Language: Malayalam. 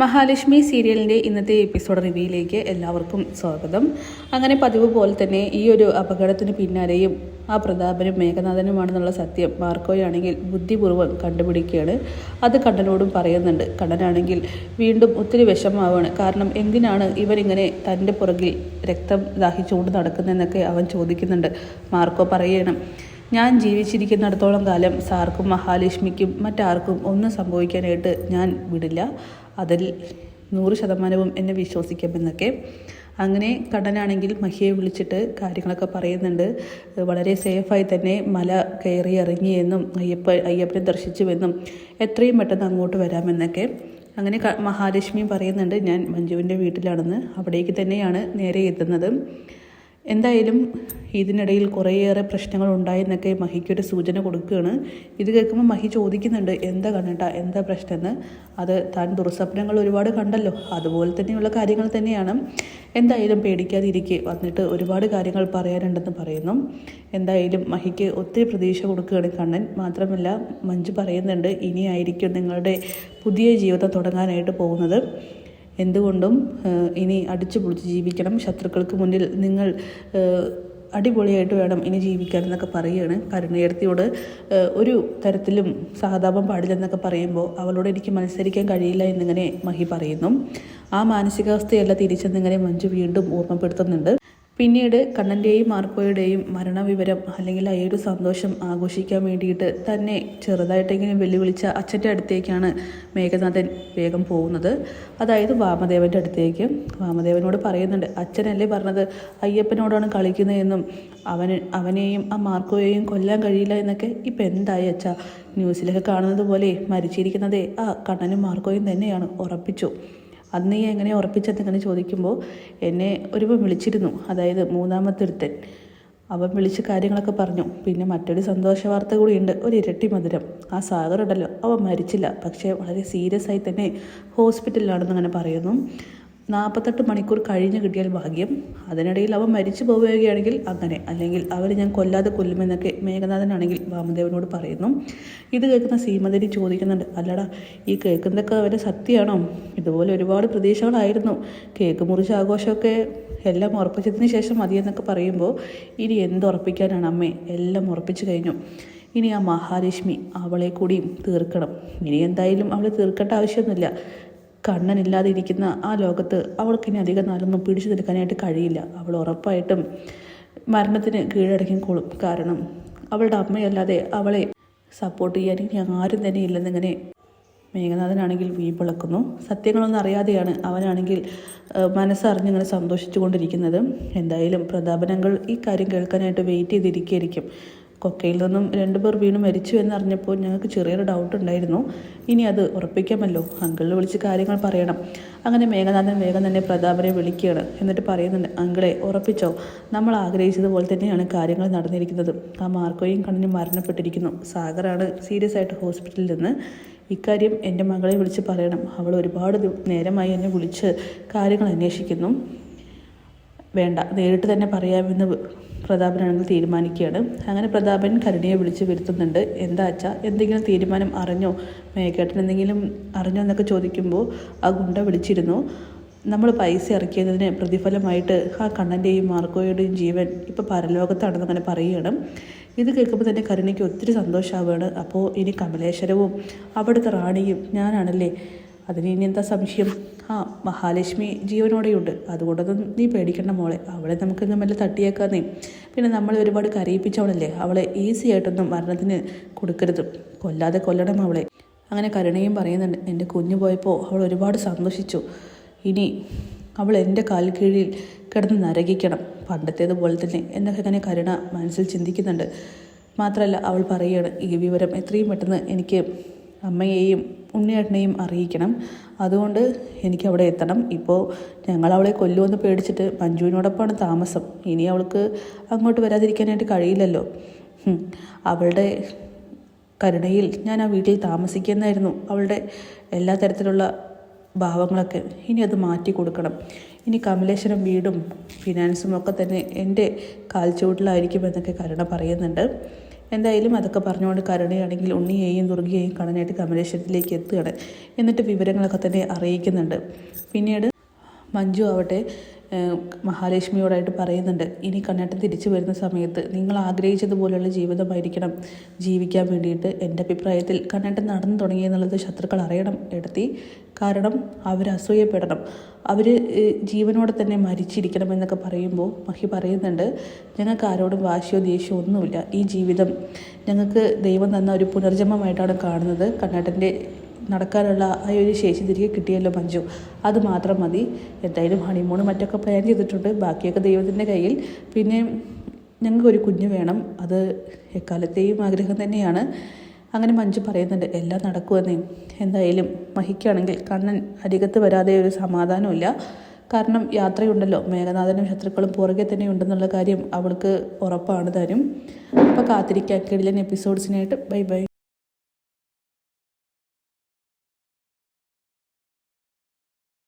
മഹാലക്ഷ്മി സീരിയലിന്റെ ഇന്നത്തെ എപ്പിസോഡ് റിവ്യൂയിലേക്ക് എല്ലാവർക്കും സ്വാഗതം. അങ്ങനെ പതിവ് പോലെ തന്നെ ഈ ഒരു അപകടത്തിന് പിന്നാലെയും ആ പ്രതാപനും മേഘനാഥനുമാണെന്നുള്ള സത്യം മാർക്കോയാണെങ്കിൽ ബുദ്ധിപൂർവം കണ്ടുപിടിക്കുകയാണ്. അത് കണ്ണനോടും പറയുന്നുണ്ട്. കണ്ണനാണെങ്കിൽ വീണ്ടും ഒത്തിരി വിഷമാവാണ് കാരണം എന്തിനാണ് ഇവരിങ്ങനെ തന്റെ പുറകിൽ രക്തം ദാഹിച്ചുകൊണ്ട് നടക്കുന്നതെന്നൊക്കെ അവൻ ചോദിക്കുന്നുണ്ട്. മാർക്കോ പറയണം ഞാൻ ജീവിച്ചിരിക്കുന്നിടത്തോളം കാലം സാർക്കും മഹാലക്ഷ്മിക്കും മറ്റാർക്കും ഒന്നും സംഭവിക്കാനായിട്ട് ഞാൻ വിടില്ല. അതിൽ നൂറ് ശതമാനവും എന്നെ വിശ്വസിക്കുമെന്നൊക്കെ അങ്ങനെ കടനാണെങ്കിൽ മഹിയെ വിളിച്ചിട്ട് കാര്യങ്ങളൊക്കെ പറയുന്നുണ്ട്. വളരെ സേഫായി തന്നെ മല കയറി ഇറങ്ങിയെന്നും അയ്യപ്പ അയ്യപ്പനെ ദർശിച്ചുവെന്നും എത്രയും പെട്ടെന്ന് അങ്ങോട്ട് വരാമെന്നൊക്കെ. അങ്ങനെ മഹാലക്ഷ്മി പറയുന്നുണ്ട് ഞാൻ മഞ്ജുവിന്റെ വീട്ടിലാണെന്ന്. അവിടേക്ക് തന്നെയാണ് നേരെ എത്തുന്നത്. എന്തായാലും ഇതിനിടയിൽ കുറേയേറെ പ്രശ്നങ്ങൾ ഉണ്ടായെന്നൊക്കെ മഹിക്കൊരു സൂചന കൊടുക്കുകയാണ്. ഇത് കേൾക്കുമ്പോൾ മഹി ചോദിക്കുന്നുണ്ട് എന്താ കണ്ണട്ട എന്താ പ്രശ്നമെന്ന് അത് താൻ ദുർസ്വപ്നങ്ങൾ ഒരുപാട് കണ്ടല്ലോ. അതുപോലെ തന്നെയുള്ള കാര്യങ്ങൾ തന്നെയാണ്. എന്തായാലും പേടിക്കാതിരിക്കെ വന്നിട്ട് ഒരുപാട് കാര്യങ്ങൾ പറയാനുണ്ടെന്ന് പറയുന്നു. എന്തായാലും മഹിക്ക് ഒത്തിരി പ്രതീക്ഷ കൊടുക്കുകയാണ് കണ്ണൻ. മാത്രമല്ല മഞ്ജു പറയുന്നുണ്ട് ഇനിയായിരിക്കും നിങ്ങളുടെ പുതിയ ജീവിതം തുടങ്ങാനായിട്ട് പോകുന്നത്. എന്തുകൊണ്ടും ഇനി അടിച്ചു പൊളിച്ച് ജീവിക്കണം. ശത്രുക്കൾക്ക് മുന്നിൽ നിങ്ങൾ അടിപൊളിയായിട്ട് വേണം ഇനി ജീവിക്കാൻ എന്നൊക്കെ പറയുകയാണ് കരുണയർത്തിയോട്. ഒരു തരത്തിലും സഹതാപം പാടില്ല എന്നൊക്കെ പറയുമ്പോൾ അവളോട് എനിക്ക് മത്സരിക്കാൻ കഴിയില്ല എന്നിങ്ങനെ മഹി പറയുന്നു. ആ മാനസികാവസ്ഥയല്ല തിരിച്ചെന്നിങ്ങനെ മഞ്ജു വീണ്ടും ഓർമ്മപ്പെടുത്തുന്നുണ്ട്. പിന്നീട് കണ്ണന്റെയും മാർക്കോയുടെയും മരണവിവരം അല്ലെങ്കിൽ ആ ഒരു സന്തോഷം ആഘോഷിക്കാൻ വേണ്ടിയിട്ട് തന്നെ ചെറുതായിട്ടെങ്കിലും വെല്ലുവിളിച്ച അച്ഛന്റെ അടുത്തേക്കാണ് മേഘനാഥൻ വേഗം പോകുന്നത്. അതായത് വാമദേവന്റെ അടുത്തേക്ക്. വാമദേവനോട് പറയുന്നുണ്ട് അച്ഛനല്ലേ പറഞ്ഞത് അയ്യപ്പനോടാണ് കളിക്കുന്നതെന്നും അവന് അവനെയും ആ മാർക്കോയെയും കൊല്ലാൻ കഴിയില്ല എന്നൊക്കെ? ഇപ്പം എന്തായി അച്ഛാ? ന്യൂസിലൊക്കെ കാണുന്നത് പോലെ മരിച്ചിരിക്കുന്നതേ ആ കണ്ണനും മാർക്കോയും തന്നെയാണ് ഉറപ്പിച്ചു. അന്ന് നീ എങ്ങനെ ഉറപ്പിച്ചെന്നിങ്ങനെ ചോദിക്കുമ്പോൾ എന്നെ ഒരുവൻ വിളിച്ചിരുന്നു അതായത് മൂന്നാമത്തെ ഒരുത്തൻ. അവൻ വിളിച്ച് കാര്യങ്ങളൊക്കെ പറഞ്ഞു. പിന്നെ മറ്റൊരു സന്തോഷ വാർത്ത കൂടിയുണ്ട്. ഒരു ഇരട്ടി മധുരം. ആ സാഗർ ഉണ്ടല്ലോ. അവൻ മരിച്ചില്ല. പക്ഷേ വളരെ സീരിയസ് ആയി തന്നെ ഹോസ്പിറ്റലിലാണെന്ന് അങ്ങനെ പറയുന്നു. നാൽപ്പത്തെട്ട് മണിക്കൂർ കഴിഞ്ഞ് കിട്ടിയാൽ ഭാഗ്യം. അതിനിടയിൽ അവൻ മരിച്ചു പോവുകയാണെങ്കിൽ അങ്ങനെ. അല്ലെങ്കിൽ അവരെ ഞാൻ കൊല്ലാതെ കൊല്ലുമെന്നൊക്കെ മേഘനാഥനാണെങ്കിൽ വാമദേവനോട് പറയുന്നു. ഇത് കേൾക്കുന്ന സീമന്തരി ചോദിക്കുന്നുണ്ട് അല്ലടാ ഈ കേൾക്കുന്നതൊക്കെ അവരെ സത്യമാണോ? ഇതുപോലെ ഒരുപാട് പ്രതീക്ഷകളായിരുന്നു. കേക്ക് മുറിച്ച് ആഘോഷമൊക്കെ എല്ലാം ഉറപ്പിച്ചതിന് ശേഷം മതിയെന്നൊക്കെ പറയുമ്പോൾ ഇനി എന്തുറപ്പിക്കാനാണ് അമ്മേ? എല്ലാം ഉറപ്പിച്ചു കഴിഞ്ഞു. ഇനി ആ മഹാലക്ഷ്മി അവളെ കൂടിയും തീർക്കണം. ഇനി എന്തായാലും അവളെ തീർക്കേണ്ട ആവശ്യമൊന്നുമില്ല. കണ്ണനില്ലാതെ ഇരിക്കുന്ന ആ ലോകത്ത് അവൾക്കിനി അധികം നാളൊന്നും പിടിച്ചു നിൽക്കാനായിട്ട് കഴിയില്ല. അവൾ ഉറപ്പായിട്ടും മരണത്തിന് കീഴടങ്ങിക്കോളും കാരണം അവളുടെ അമ്മയല്ലാതെ അവളെ സപ്പോർട്ട് ചെയ്യാൻ ഇനി ആരും തന്നെ ഇല്ലെന്നിങ്ങനെ മേഘനാഥനാണെങ്കിൽ വീമ്പിളക്കുന്നു സത്യങ്ങളൊന്നും അറിയാതെയാണ് അവനാണെങ്കിൽ മനസ്സറിഞ്ഞിങ്ങനെ സന്തോഷിച്ചു കൊണ്ടിരിക്കുന്നത് എന്തായാലും പ്രതാപനങ്ങൾ ഈ കാര്യം കേൾക്കാനായിട്ട് വെയിറ്റ് ചെയ്തിരിക്കുകയായിരിക്കും. കൊക്കയിൽ നിന്നും രണ്ടുപേർ വീണ് മരിച്ചു എന്നറിഞ്ഞപ്പോൾ ഞങ്ങൾക്ക് ചെറിയൊരു ഡൗട്ട് ഉണ്ടായിരുന്നു. ഇനി അത് ഉറപ്പിക്കാമല്ലോ? അങ്കിളിൽ വിളിച്ച് കാര്യങ്ങൾ പറയണം. അങ്ങനെ മേഘനാഥൻ വേഗം തന്നെ പ്രതാപനെ വിളിക്കുകയാണ്. എന്നിട്ട് പറയുന്നുണ്ട് അങ്കിളെ ഉറപ്പിച്ചോ? നമ്മൾ ആഗ്രഹിച്ചതുപോലെ തന്നെയാണ് കാര്യങ്ങൾ നടന്നിരിക്കുന്നത്. ആ മാർക്കോയും കണ്ണിനും മരണപ്പെട്ടിരിക്കുന്നു. സാഗറാണ് സീരിയസ് ആയിട്ട് ഹോസ്പിറ്റലിൽ നിന്ന് ഇക്കാര്യം എന്റെ മകളെ വിളിച്ച് പറയണം. അവൾ ഒരുപാട് നേരമായി എന്നെ വിളിച്ച് കാര്യങ്ങൾ അന്വേഷിക്കുന്നു. വേണ്ട നേരിട്ട് തന്നെ പറയാമെന്ന് പ്രതാപനാണെങ്കിൽ തീരുമാനിക്കുകയാണ്. അങ്ങനെ പ്രതാപൻ കരുണിയെ വിളിച്ച് വരുത്തുന്നുണ്ട്. എന്താ അച്ഛാ എന്തെങ്കിലും തീരുമാനം അറിഞ്ഞോ? മേഘേട്ടൻ എന്തെങ്കിലും അറിഞ്ഞോ എന്നൊക്കെ ചോദിക്കുമ്പോൾ ആ ഗുണ്ട വിളിച്ചിരുന്നു. നമ്മൾ പൈസ ഇറക്കിയതിന് പ്രതിഫലമായിട്ട് ആ കണ്ണന്റെയും മാർക്കോയുടെയും ജീവൻ ഇപ്പോൾ പരലോകത്താണെന്ന് അങ്ങനെ പറയുകയാണ്. ഇത് കേൾക്കുമ്പോൾ തന്നെ കരുണയ്ക്ക് ഒത്തിരി സന്തോഷമാവുകയാണ്. അപ്പോൾ ഇനി കമലേശ്വരവും അവിടുത്തെ റാണിയും ഞാനാണല്ലേ? അതിന് ഇനി എന്താ സംശയം? ആ മഹാലക്ഷ്മി ജീവനോടെയുണ്ട്. അതുകൊണ്ടൊന്നും നീ പേടിക്കണ്ട മോളെ. അവളെ നമുക്കൊന്നും വല്ല തട്ടിയേക്കാന്നേ. പിന്നെ നമ്മൾ ഒരുപാട് കരയിപ്പിച്ചവളല്ലേ? അവളെ ഈസി ആയിട്ടൊന്നും മരണത്തിന് കൊടുക്കരുത്. കൊല്ലാതെ കൊല്ലണം അവളെ. അങ്ങനെ കരുണയും പറയുന്നുണ്ട്. എന്റെ കുഞ്ഞു പോയപ്പോൾ അവൾ ഒരുപാട് സന്തോഷിച്ചു. ഇനി അവൾ എന്റെ കാൽ കീഴിൽ കിടന്ന് നരകിക്കണം. പണ്ടത്തേതുപോലെ തന്നെ. എന്നൊക്കെ ഇങ്ങനെ കരുണ മനസ്സിൽ ചിന്തിക്കുന്നുണ്ട്. മാത്രമല്ല അവൾ പറയുകയാണ് ഈ വിവരം എത്രയും പെട്ടെന്ന് എനിക്ക് അമ്മയെയും ഉണ്ണിയേട്ടനെയും അറിയിക്കണം. അതുകൊണ്ട് എനിക്ക് അവിടെ എത്തണം. ഇപ്പോൾ ഞങ്ങൾ അവളെ കൊല്ലുമെന്ന് പേടിച്ചിട്ട് മഞ്ജുവിനോടൊപ്പമാണ് താമസം. ഇനി അവൾക്ക് അങ്ങോട്ട് വരാതിരിക്കാനായിട്ട് കഴിയില്ലല്ലോ. അവളുടെ കരുണയിൽ ഞാൻ ആ വീട്ടിൽ താമസിക്കുന്നായിരുന്നു. അവളുടെ എല്ലാ തരത്തിലുള്ള ഭാവങ്ങളൊക്കെ ഇനി അത് മാറ്റി കൊടുക്കണം. ഇനി കമലേശ്വരം വീടും ഫിനാൻസും ഒക്കെ തന്നെ എന്റെ കാൽച്ചുവട്ടിലായിരിക്കും എന്നൊക്കെ കരുണ പറയുന്നുണ്ട്. എന്തായാലും അതൊക്കെ പറഞ്ഞുകൊണ്ട് കരുണയാണെങ്കിൽ ഉണ്ണിയെയും ദുർഗയെയും കാണാനായിട്ട് കമലേശ്വരത്തിലേക്ക് എത്തുകയാണ്. എന്നിട്ട് വിവരങ്ങളൊക്കെ തന്നെ അറിയിക്കുന്നുണ്ട്. പിന്നീട് മഞ്ജു ആവട്ടെ മഹാലക്ഷ്മിയോടായിട്ട് പറയുന്നുണ്ട് ഇനി കണ്ണേട്ടൻ തിരിച്ചു വരുന്ന സമയത്ത് നിങ്ങൾ ആഗ്രഹിച്ചതുപോലെയുള്ള ജീവിതമായിരിക്കണം. ജീവിക്കാൻ വേണ്ടിയിട്ട് എന്റെ അഭിപ്രായത്തിൽ കണ്ണേട്ടൻ നടന്നു തുടങ്ങിയെന്നുള്ളത് ശത്രുക്കൾ അറിയണം. എടുത്തി കാരണം അവർ അസൂയപ്പെടണം. അവർ ജീവനോടെ തന്നെ മരിച്ചിരിക്കണം എന്നൊക്കെ പറയുമ്പോൾ മഹി പറയുന്നുണ്ട് ഞങ്ങൾക്ക് ആരോടും വാശിയോ ദേഷ്യമോ ഒന്നുമില്ല. ഈ ജീവിതം ഞങ്ങൾക്ക് ദൈവം തന്ന ഒരു പുനർജന്മമായിട്ടാണ് കാണുന്നത്. കണ്ണാട്ടന്റെ നടക്കാനുള്ള ആ ഒരു ശേഷി തിരികെ കിട്ടിയല്ലോ മഞ്ജു. അത് മാത്രം മതി. എന്തായാലും ഹണിമൂണ് മറ്റൊക്കെ പ്ലാൻ ചെയ്തിട്ടുണ്ട്. ബാക്കിയൊക്കെ ദൈവത്തിന്റെ കയ്യിൽ. പിന്നെ ഞങ്ങൾക്കൊരു കുഞ്ഞ് വേണം. അത് എക്കാലത്തെയും ആഗ്രഹം തന്നെയാണ്. അങ്ങനെ മഞ്ജു പറയുന്നുണ്ട് എല്ലാം നടക്കുമെന്നേ. എന്തായാലും മഹിക്കാണെങ്കിൽ കണ്ണൻ അരികത്ത് വരാതെ ഒരു സമാധാനമില്ല കാരണം യാത്രയുണ്ടല്ലോ. മേഘനാഥനും ശത്രുക്കളും പുറകെ തന്നെ ഉണ്ടെന്നുള്ള കാര്യം അവൾക്ക് ഉറപ്പാണ് തരും. അപ്പോൾ കാത്തിരിക്കാൻ കിടിലൻ എപ്പിസോഡ്സിനായിട്ട് ബൈ ബൈ.